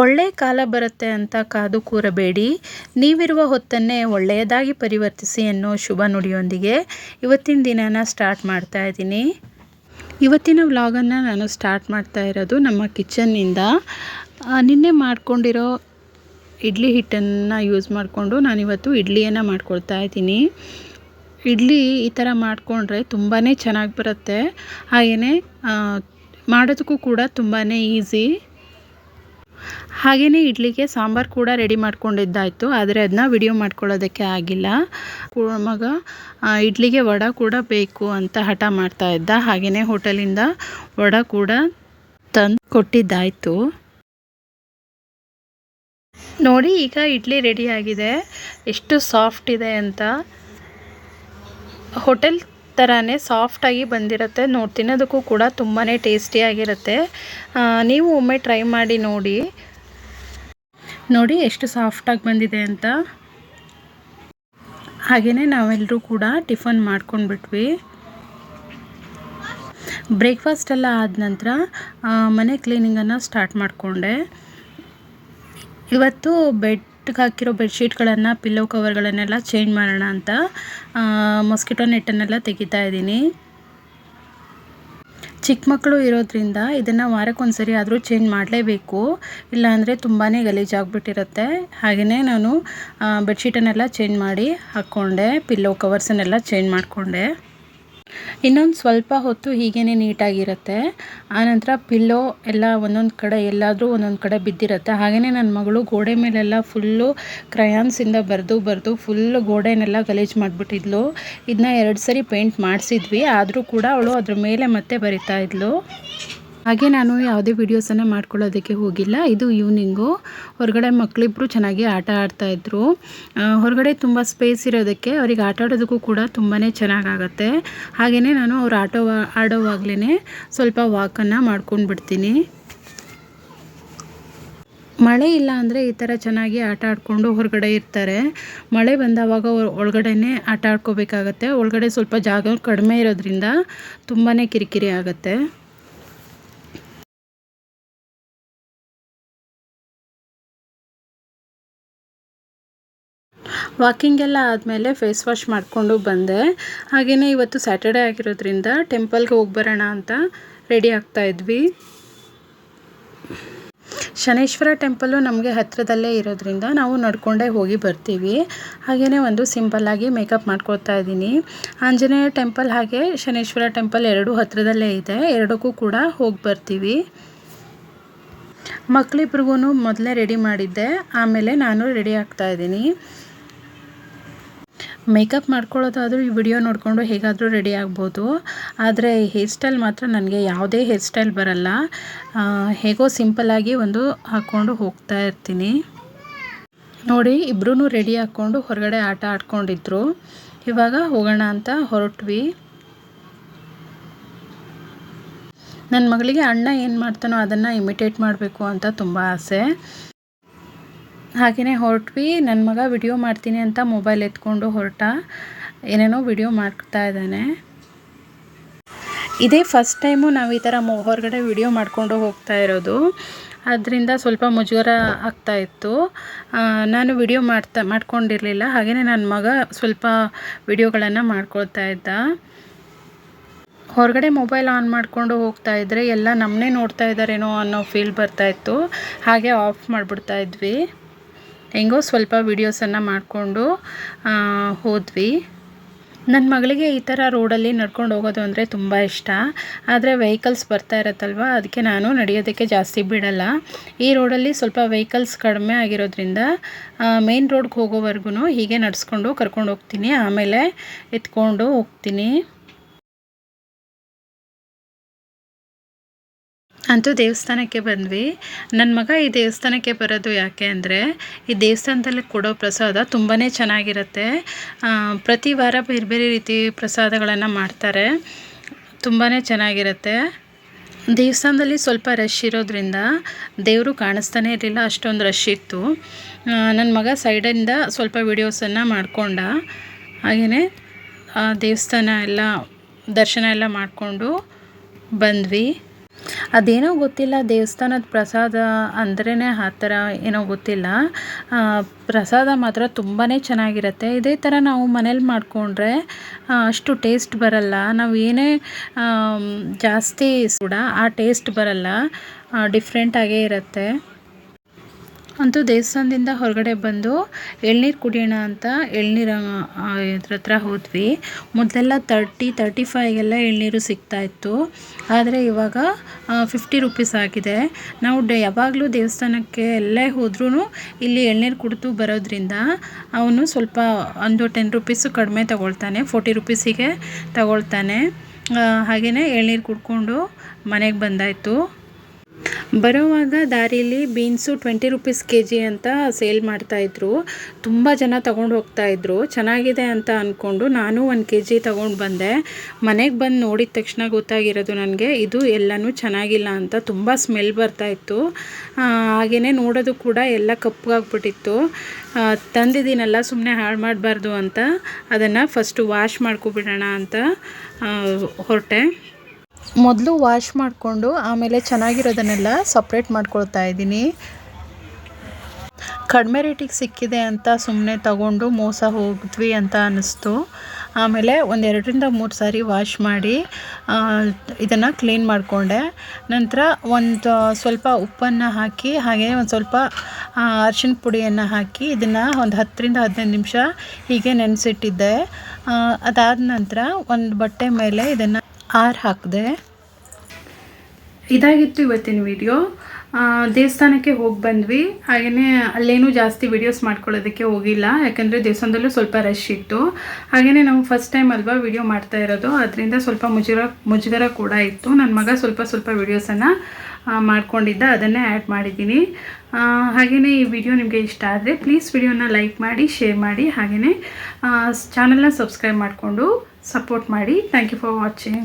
ಒಳ್ಳೆ ಕಾಲ ಬರುತ್ತೆ ಅಂತ ಕಾದು ಕೂರಬೇಡಿ. ನೀವಿರುವ ಹೊತ್ತನ್ನೇ ಒಳ್ಳೆಯದಾಗಿ ಪರಿವರ್ತಿಸಿ ಅನ್ನೋ ಶುಭ ನುಡಿಯೊಂದಿಗೆ ಇವತ್ತಿನ ದಿನನ ಸ್ಟಾರ್ಟ್ ಮಾಡ್ತಾ ಇದ್ದೀನಿ. ಇವತ್ತಿನ ವ್ಲಾಗನ್ನು ನಾನು ಸ್ಟಾರ್ಟ್ ಮಾಡ್ತಾ ಇರೋದು ನಮ್ಮ ಕಿಚನ್ನಿಂದ. ನಿನ್ನೆ ಮಾಡ್ಕೊಂಡಿರೋ ಇಡ್ಲಿ ಹಿಟ್ಟನ್ನು ಯೂಸ್ ಮಾಡಿಕೊಂಡು ನಾನಿವತ್ತು ಇಡ್ಲಿಯನ್ನು ಮಾಡ್ಕೊಳ್ತಾ ಇದ್ದೀನಿ. ಇಡ್ಲಿ ಈ ಥರ ಮಾಡಿಕೊಂಡ್ರೆ ತುಂಬಾ ಚೆನ್ನಾಗಿ ಬರುತ್ತೆ. ಹಾಗೆಯೇ ಮಾಡೋದಕ್ಕೂ ಕೂಡ ತುಂಬಾ ಈಸಿ. ಹಾಗೆಯೇ ಇಡ್ಲಿಗೆ ಸಾಂಬಾರು ಕೂಡ ರೆಡಿ ಮಾಡ್ಕೊಂಡಿದ್ದಾಯಿತು, ಆದರೆ ಅದನ್ನ ವಿಡಿಯೋ ಮಾಡ್ಕೊಳ್ಳೋದಕ್ಕೆ ಆಗಿಲ್ಲ. ಮಗ ಇಡ್ಲಿಗೆ ವಡ ಕೂಡ ಬೇಕು ಅಂತ ಹಠ ಮಾಡ್ತಾ ಇದ್ದ. ಹಾಗೆಯೇ ಹೋಟೆಲಿಂದ ವಡ ಕೂಡ ತಂದು ಕೊಟ್ಟಿದ್ದಾಯಿತು. ನೋಡಿ, ಈಗ ಇಡ್ಲಿ ರೆಡಿಯಾಗಿದೆ ಎಷ್ಟು ಸಾಫ್ಟ್ ಇದೆ ಅಂತ. ಹೋಟೆಲ್ ಥರನೇ ಸಾಫ್ಟಾಗಿ ಬಂದಿರುತ್ತೆ. ನೋಡಿ, ತಿನ್ನೋದಕ್ಕೂ ಕೂಡ ತುಂಬಾ ಟೇಸ್ಟಿಯಾಗಿರುತ್ತೆ ನೀವು ಒಮ್ಮೆ ಟ್ರೈ ಮಾಡಿ ನೋಡಿ. ನೋಡಿ ಎಷ್ಟು ಸಾಫ್ಟಾಗಿ ಬಂದಿದೆ ಅಂತ. ಹಾಗೆಯೇ ನಾವೆಲ್ಲರೂ ಕೂಡ ಟಿಫನ್ ಮಾಡ್ಕೊಂಡ್ಬಿಟ್ವಿ. ಬ್ರೇಕ್ಫಾಸ್ಟ್ ಎಲ್ಲ ಆದ ನಂತರ ಮನೆ ಕ್ಲೀನಿಂಗನ್ನು ಸ್ಟಾರ್ಟ್ ಮಾಡಿಕೊಂಡೆ. ಇವತ್ತು ಬೆಡ್ಗೆ ಹಾಕಿರೋ ಬೆಡ್ಶೀಟ್ಗಳನ್ನು, ಪಿಲ್ಲೋ ಕವರ್ಗಳನ್ನೆಲ್ಲ ಚೇಂಜ್ ಮಾಡೋಣ ಅಂತ ಮೊಸ್ಕಿಟೋ ನೆಟ್ಟನ್ನೆಲ್ಲ ತೆಗಿತಾ ಇದ್ದೀನಿ. ಚಿಕ್ಕ ಮಕ್ಕಳು ಇರೋದ್ರಿಂದ ಇದನ್ನು ವಾರಕ್ಕೊಂದ್ಸರಿ ಆದರೂ ಚೇಂಜ್ ಮಾಡಲೇಬೇಕು. ಇಲ್ಲಾಂದರೆ ತುಂಬಾ ಗಲೀಜಾಗ್ಬಿಟ್ಟಿರುತ್ತೆ ಹಾಗೆಯೇ ನಾನು ಬೆಡ್ಶೀಟನ್ನೆಲ್ಲ ಚೇಂಜ್ ಮಾಡಿ ಹಾಕ್ಕೊಂಡೆ, ಪಿಲ್ಲೋ ಕವರ್ಸನ್ನೆಲ್ಲ ಚೇಂಜ್ ಮಾಡಿಕೊಂಡೆ. ಇನ್ನೊಂದು ಸ್ವಲ್ಪ ಹೊತ್ತು ಹೀಗೇ ನೀಟಾಗಿರುತ್ತೆ. ಆನಂತರ ಪಿಲ್ಲೋ ಎಲ್ಲ ಒಂದೊಂದು ಕಡೆ ಎಲ್ಲಾದರೂ ಒಂದೊಂದು ಕಡೆ ಬಿದ್ದಿರುತ್ತೆ. ಹಾಗೆಯೇ ನನ್ನ ಮಗಳು ಗೋಡೆ ಮೇಲೆಲ್ಲ ಫುಲ್ಲು ಕ್ರಯಾನ್ಸಿಂದ ಬರೆದು ಬರೆದು ಫುಲ್ಲು ಗೋಡೆನೆಲ್ಲ ಗಲೀಜು ಮಾಡಿಬಿಟ್ಟಿದ್ಲು. ಇದನ್ನ ಎರಡು ಸರಿ ಪೇಂಟ್ ಮಾಡಿಸಿದ್ವಿ. ಆದರೂ ಕೂಡ ಅವಳು ಅದ್ರ ಮೇಲೆ ಮತ್ತೆ ಬರಿತಾ ಇದ್ಲು. ಹಾಗೆ ನಾನು ಯಾವುದೇ ವೀಡಿಯೋಸನ್ನು ಮಾಡ್ಕೊಳ್ಳೋದಕ್ಕೆ ಹೋಗಿಲ್ಲ. ಇದು ಈವ್ನಿಂಗು ಹೊರಗಡೆ ಮಕ್ಕಳಿಬ್ಬರು ಚೆನ್ನಾಗಿ ಆಟ ಆಡ್ತಾಯಿದ್ರು ಹೊರಗಡೆ ತುಂಬ ಸ್ಪೇಸ್ ಇರೋದಕ್ಕೆ ಅವ್ರಿಗೆ ಆಟ ಆಡೋದಕ್ಕೂ ಕೂಡ ತುಂಬಾ ಚೆನ್ನಾಗಾಗತ್ತೆ. ಹಾಗೆಯೇ ನಾನು ಅವ್ರು ಆಟೋ ಆಡೋವಾಗಲೇ ಸ್ವಲ್ಪ ವಾಕನ್ನು ಮಾಡ್ಕೊಂಡು ಬಿಡ್ತೀನಿ. ಮಳೆ ಇಲ್ಲ ಅಂದರೆ ಈ ಥರ ಚೆನ್ನಾಗಿ ಆಟ ಆಡಿಕೊಂಡು ಹೊರಗಡೆ ಇರ್ತಾರೆ. ಮಳೆ ಬಂದವಾಗ ಒಳಗಡೆನೇ ಆಟ ಆಡ್ಕೋಬೇಕಾಗತ್ತೆ. ಒಳಗಡೆ ಸ್ವಲ್ಪ ಜಾಗ ಕಡಿಮೆ ಇರೋದ್ರಿಂದ ತುಂಬಾ ಕಿರಿಕಿರಿ ಆಗುತ್ತೆ. ವಾಕಿಂಗ್ ಎಲ್ಲ ಆದಮೇಲೆ ಫೇಸ್ ವಾಶ್ ಮಾಡಿಕೊಂಡು ಬಂದೆ. ಹಾಗೆಯೇ ಇವತ್ತು ಸ್ಯಾಟರ್ಡೇ ಆಗಿರೋದ್ರಿಂದ ಟೆಂಪಲ್ಗೆ ಹೋಗಿ ಬರೋಣ ಅಂತ ರೆಡಿ ಆಗ್ತಾ ಇದ್ವಿ. ಶನೇಶ್ವರ ಟೆಂಪಲ್ಲು ನಮಗೆ ಹತ್ತಿರದಲ್ಲೇ ಇರೋದ್ರಿಂದ ನಾವು ನಡ್ಕೊಂಡೇ ಹೋಗಿ ಬರ್ತೀವಿ. ಹಾಗೆಯೇ ಒಂದು ಸಿಂಪಲ್ಲಾಗಿ ಮೇಕಪ್ ಮಾಡ್ಕೊಳ್ತಾ ಇದ್ದೀನಿ. ಆಂಜನೇಯ ಟೆಂಪಲ್ ಹಾಗೆ ಶನೇಶ್ವರ ಟೆಂಪಲ್ ಎರಡೂ ಹತ್ತಿರದಲ್ಲೇ ಇದೆ. ಎರಡಕ್ಕೂ ಕೂಡ ಹೋಗಿ ಬರ್ತೀವಿ. ಮಕ್ಕಳಿಬ್ರಿಗೂ ಮೊದಲೇ ರೆಡಿ ಮಾಡಿದ್ದೆ. ಆಮೇಲೆ ನಾನು ರೆಡಿ ಆಗ್ತಾ ಇದ್ದೀನಿ. ಮೇಕಪ್ ಮಾಡ್ಕೊಳ್ಳೋದಾದರೂ ಈ ವಿಡಿಯೋ ನೋಡಿಕೊಂಡು ಹೇಗಾದರೂ ರೆಡಿ ಆಗ್ಬೋದು. ಆದರೆ ಹೇರ್ ಸ್ಟೈಲ್ ಮಾತ್ರ ನನಗೆ ಯಾವುದೇ ಹೇರ್ ಸ್ಟೈಲ್ ಬರಲ್ಲ. ಹೇಗೋ ಸಿಂಪಲ್ಲಾಗಿ ಒಂದು ಹಾಕ್ಕೊಂಡು ಹೋಗ್ತಾ ಇರ್ತೀನಿ. ನೋಡಿ ಇಬ್ಬರೂ ರೆಡಿ ಹಾಕ್ಕೊಂಡು ಹೊರಗಡೆ ಆಟ ಆಡ್ಕೊಂಡಿದ್ರು. ಇವಾಗ ಹೋಗೋಣ ಅಂತ ಹೊರಟ್ವಿ. ನನ್ನ ಮಗಳಿಗೆ ಅಣ್ಣ ಏನು ಮಾಡ್ತಾನೋ ಅದನ್ನು ಇಮಿಟೇಟ್ ಮಾಡಬೇಕು ಅಂತ ತುಂಬ ಆಸೆ. ಹಾಗೆಯೇ ಹೊರಟ್ವಿ. ನನ್ನ ಮಗ ವಿಡಿಯೋ ಮಾಡ್ತೀನಿ ಅಂತ ಮೊಬೈಲ್ ಎತ್ಕೊಂಡು ಹೊರಟ. ಏನೇನೋ ವಿಡಿಯೋ ಮಾಡ್ತಾ ಇದ್ದಾನೆ. ಇದೇ ಫಸ್ಟ್ ಟೈಮು ನಾವು ಈ ಥರ ಹೊರಗಡೆ ವಿಡಿಯೋ ಮಾಡಿಕೊಂಡು ಹೋಗ್ತಾ ಇರೋದು. ಅದರಿಂದ ಸ್ವಲ್ಪ ಮುಜುಗರ ಆಗ್ತಾ ಇತ್ತು. ನಾನು ವಿಡಿಯೋ ಮಾಡ್ತಾ ಮಾಡ್ಕೊಂಡಿರಲಿಲ್ಲ. ಹಾಗೆಯೇ ನನ್ನ ಮಗ ಸ್ವಲ್ಪ ವಿಡಿಯೋಗಳನ್ನು ಮಾಡ್ಕೊಳ್ತಾ ಇದ್ದ. ಹೊರಗಡೆ ಮೊಬೈಲ್ ಆನ್ ಮಾಡಿಕೊಂಡು ಹೋಗ್ತಾ ಇದ್ದರೆ ಎಲ್ಲ ನಮ್ಮನ್ನೇ ನೋಡ್ತಾ ಇದ್ದಾರೇನೋ ಅನ್ನೋ ಫೀಲ್ ಬರ್ತಾಯಿತ್ತು ಹಾಗೆ ಆಫ್ ಮಾಡಿಬಿಡ್ತಾ ಇದ್ವಿ. ಹೆಂಗೋ ಸ್ವಲ್ಪ ವೀಡಿಯೋಸನ್ನು ಮಾಡಿಕೊಂಡು ಹೋದ್ವಿ. ನನ್ನ ಮಗಳಿಗೆ ಈ ಥರ ರೋಡಲ್ಲಿ ನಡ್ಕೊಂಡು ಹೋಗೋದು ಅಂದರೆ ತುಂಬ ಇಷ್ಟ. ಆದರೆ ವೆಹಿಕಲ್ಸ್ ಬರ್ತಾ ಇರತ್ತಲ್ವ? ಅದಕ್ಕೆ ನಾನು ನಡೆಯೋದಕ್ಕೆ ಜಾಸ್ತಿ ಬಿಡಲ್ಲ. ಈ ರೋಡಲ್ಲಿ ಸ್ವಲ್ಪ ವೆಹಿಕಲ್ಸ್ ಕಡಿಮೆ ಆಗಿರೋದ್ರಿಂದ ಮೇನ್ ರೋಡ್ಗೆ ಹೋಗೋವರೆಗೂ ಹೀಗೆ ನಡೆಸ್ಕೊಂಡು ಕರ್ಕೊಂಡು ಹೋಗ್ತೀನಿ. ಆಮೇಲೆ ಎತ್ಕೊಂಡು ಹೋಗ್ತೀನಿ. ಅಂತೂ ದೇವಸ್ಥಾನಕ್ಕೆ ಬಂದ್ವಿ. ನನ್ನ ಮಗ ಈ ದೇವಸ್ಥಾನಕ್ಕೆ ಬರೋದು ಯಾಕೆ ಅಂದರೆ, ಈ ದೇವಸ್ಥಾನದಲ್ಲಿ ಕೊಡೋ ಪ್ರಸಾದ ತುಂಬಾ ಚೆನ್ನಾಗಿರುತ್ತೆ. ಪ್ರತಿ ವಾರ ಬೇರೆ ಬೇರೆ ರೀತಿ ಪ್ರಸಾದಗಳನ್ನು ಮಾಡ್ತಾರೆ. ತುಂಬಾ ಚೆನ್ನಾಗಿರುತ್ತೆ. ದೇವಸ್ಥಾನದಲ್ಲಿ ಸ್ವಲ್ಪ ರಶ್ ಇರೋದ್ರಿಂದ ದೇವರು ಕಾಣಿಸ್ತಾನೆ ಇರಲಿಲ್ಲ, ಅಷ್ಟೊಂದು ರಶ್ ಇತ್ತು. ನನ್ನ ಮಗ ಸೈಡಿಂದ ಸ್ವಲ್ಪ ವೀಡಿಯೋಸನ್ನು ಮಾಡಿಕೊಂಡ. ಹಾಗೆಯೇ ದೇವಸ್ಥಾನ ಎಲ್ಲ, ದರ್ಶನ ಎಲ್ಲ ಮಾಡಿಕೊಂಡು ಬಂದ್ವಿ. ಅದೇನೋ ಗೊತ್ತಿಲ್ಲ, ದೇವಸ್ಥಾನದ ಪ್ರಸಾದ ಅಂದ್ರೇ ಆ ಥರ ಏನೋ ಗೊತ್ತಿಲ್ಲ. ಪ್ರಸಾದ ಮಾತ್ರ ತುಂಬಾ ಚೆನ್ನಾಗಿರುತ್ತೆ. ಇದೇ ಥರ ನಾವು ಮನೇಲಿ ಮಾಡಿಕೊಂಡ್ರೆ ಅಷ್ಟು ಟೇಸ್ಟ್ ಬರಲ್ಲ. ನಾವು ಏನೇ ಜಾಸ್ತಿ ಕೂಡ ಆ ಟೇಸ್ಟ್ ಬರಲ್ಲ. ಡಿಫ್ರೆಂಟಾಗೇ ಇರುತ್ತೆ. ಅಂತೂ ದೇವಸ್ಥಾನದಿಂದ ಹೊರಗಡೆ ಬಂದು ಎಳ್ನೀರು ಕುಡಿಯೋಣ ಅಂತ ಎಳ್ನೀರು ಇದ್ರ ಹತ್ರ ಹೋದ್ವಿ. ಮೊದಲೆಲ್ಲ ತರ್ಟಿ ತರ್ಟಿ ಫೈಗೆಲ್ಲ ಎಳ್ನೀರು ಸಿಗ್ತಾಯಿತ್ತು ಆದರೆ ಇವಾಗ ಫಿಫ್ಟಿ ರುಪೀಸ್ ಆಗಿದೆ. ನಾವು ಡೆ, ಯಾವಾಗಲೂ ದೇವಸ್ಥಾನಕ್ಕೆ ಎಲ್ಲೇ ಹೋದ್ರೂ ಇಲ್ಲಿ ಎಳ್ನೀರು ಕುಡಿದು ಬರೋದ್ರಿಂದ ಅವನು ಸ್ವಲ್ಪ ಒಂದು ಟೆನ್ ರುಪೀಸು ಕಡಿಮೆ ತಗೊಳ್ತಾನೆ ಫೋರ್ಟಿ ರುಪೀಸಿಗೆ ತಗೊಳ್ತಾನೆ. ಹಾಗೆಯೇ ಎಳ್ನೀರು ಕುಡ್ಕೊಂಡು ಮನೆಗೆ ಬಂದಾಯಿತು. ಬರೋವಾಗ ದಾರಿಲಿ beans twenty rupees K G ಅಂತ ಸೇಲ್ ಮಾಡ್ತಾಯಿದ್ರು ತುಂಬ ಜನ ತೊಗೊಂಡು ಹೋಗ್ತಾಯಿದ್ರು ಚೆನ್ನಾಗಿದೆ ಅಂತ ಅಂದ್ಕೊಂಡು ನಾನು ಒಂದು ಕೆ ಜಿ ತೊಗೊಂಡು ಬಂದೆ. ಮನೆಗೆ ಬಂದು ನೋಡಿದ ತಕ್ಷಣ ಗೊತ್ತಾಗಿರೋದು ನನಗೆ, ಇದು ಎಲ್ಲನೂ ಚೆನ್ನಾಗಿಲ್ಲ ಅಂತ ತುಂಬ ಸ್ಮೆಲ್ ಬರ್ತಾಯಿತ್ತು ಹಾಗೆಯೇ ನೋಡೋದು ಕೂಡ ಎಲ್ಲ ಕಪ್ಪಾಗ್ಬಿಟ್ಟಿತ್ತು ತಂದಿದ್ದೀನಲ್ಲ ಸುಮ್ಮನೆ ಹಾಳು ಮಾಡಬಾರ್ದು ಅಂತ. ಅದನ್ನು ಫಸ್ಟು ವಾಶ್ ಮಾಡ್ಕೊಬಿಡೋಣ ಅಂತ ಹೊರಟೆ. ಮೊದಲು ವಾಶ್ ಮಾಡಿಕೊಂಡು ಆಮೇಲೆ ಚೆನ್ನಾಗಿರೋದನ್ನೆಲ್ಲ ಸಪ್ರೇಟ್ ಮಾಡ್ಕೊಳ್ತಾ ಇದ್ದೀನಿ. ಕಡಿಮೆ ರೇಟಿಗೆ ಸಿಕ್ಕಿದೆ ಅಂತ ಸುಮ್ಮನೆ ತಗೊಂಡು ಮೋಸ ಹೋಗಿದ್ವಿ ಅಂತ ಅನ್ನಿಸ್ತು. ಆಮೇಲೆ ಒಂದು ಎರಡರಿಂದ ಮೂರು ಸಾರಿ ವಾಶ್ ಮಾಡಿ ಇದನ್ನು ಕ್ಲೀನ್ ಮಾಡಿಕೊಂಡೆ. ನಂತರ ಒಂದು ಸ್ವಲ್ಪ ಉಪ್ಪನ್ನು ಹಾಕಿ, ಹಾಗೆ ಒಂದು ಸ್ವಲ್ಪ ಅರಿಶಿನ ಪುಡಿಯನ್ನು ಹಾಕಿ ಇದನ್ನು ಒಂದು ಹತ್ತರಿಂದ ಹದಿನೈದು ನಿಮಿಷ ಹೀಗೆ ನೆನೆಸಿಟ್ಟಿದ್ದೆ. ಅದಾದ ನಂತರ ಒಂದು ಬಟ್ಟೆ ಮೇಲೆ ಇದನ್ನು ಆರು ಹಾಕಿದೆ. ಇದಾಗಿತ್ತು ಇವತ್ತಿನ ವಿಡಿಯೋ ದೇವಸ್ಥಾನಕ್ಕೆ ಹೋಗಿ ಬಂದ್ವಿ. ಹಾಗೆಯೇ ಅಲ್ಲೇನೂ ಜಾಸ್ತಿ ವಿಡಿಯೋಸ್ ಮಾಡ್ಕೊಳ್ಳೋದಕ್ಕೆ ಹೋಗಿಲ್ಲ. ಯಾಕಂದರೆ ದೇವಸ್ಥಾನದಲ್ಲೂ ಸ್ವಲ್ಪ ರಶ್ ಇತ್ತು. ಹಾಗೆಯೇ ನಾವು ಫಸ್ಟ್ ಟೈಮ್ ಅಲ್ವಾ ವೀಡಿಯೋ ಮಾಡ್ತಾ ಇರೋದು. ಅದರಿಂದ ಸ್ವಲ್ಪ ಮುಜುಗರ ಮುಜುಗರ ಕೂಡ ಇತ್ತು. ನನ್ನ ಮಗ ಸ್ವಲ್ಪ ಸ್ವಲ್ಪ ವೀಡಿಯೋಸನ್ನು ಮಾಡ್ಕೊಂಡಿದ್ದ. ಅದನ್ನೇ ಆ್ಯಡ್ ಮಾಡಿದ್ದೀನಿ. ಹಾಗೆಯೇ ಈ ವಿಡಿಯೋ ನಿಮಗೆ ಇಷ್ಟ ಆದರೆ ಪ್ಲೀಸ್ ವಿಡಿಯೋನ ಲೈಕ್ ಮಾಡಿ ಶೇರ್ ಮಾಡಿ. ಹಾಗೆಯೇ ಚಾನಲ್ನ ಸಬ್ಸ್ಕ್ರೈಬ್ ಮಾಡಿಕೊಂಡು ಸಪೋರ್ಟ್ ಮಾಡಿ ಥ್ಯಾಂಕ್ ಯು ಫಾರ್ ವಾಚಿಂಗ್